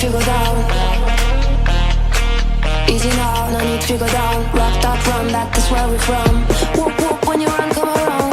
to down. Easy now, no need to go down. Rocked up, run, that is where we're from. Whoop, whoop, when you run, come around.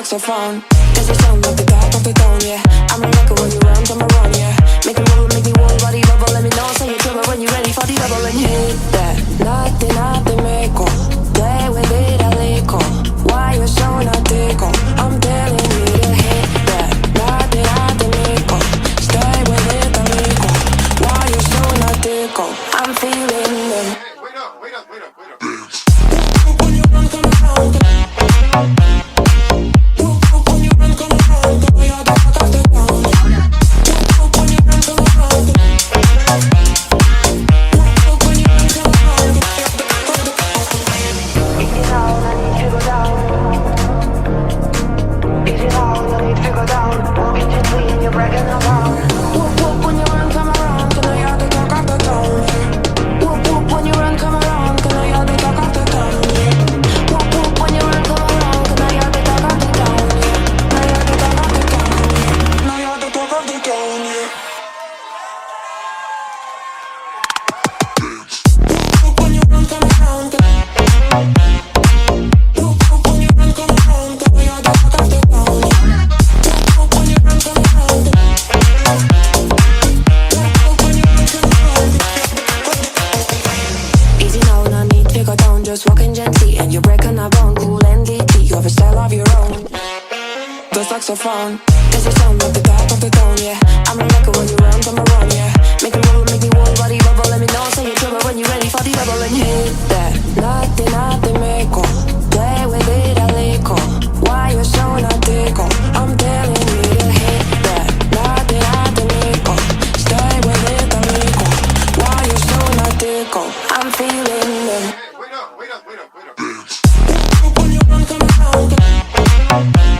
saxophone There's a sound of the dark of the dawn, yeah I'm a record. the saxophone. There's a sound like the top of the tone, yeah. I'm a rocker when you round, I'm a yeah. Make me roll, make me roll, body bubble, let me know. Say you're trouble when you're ready for the bubble and hit that. Nothing, nothing, make Play with it a little. Why you so not tickle? I'm telling you to hit that. Nothing, nothing, make Stay with it a little. Why you so not tickle? I'm feeling it. Wait up, wait up, wait up, wait up. When you run, come around.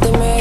de mí.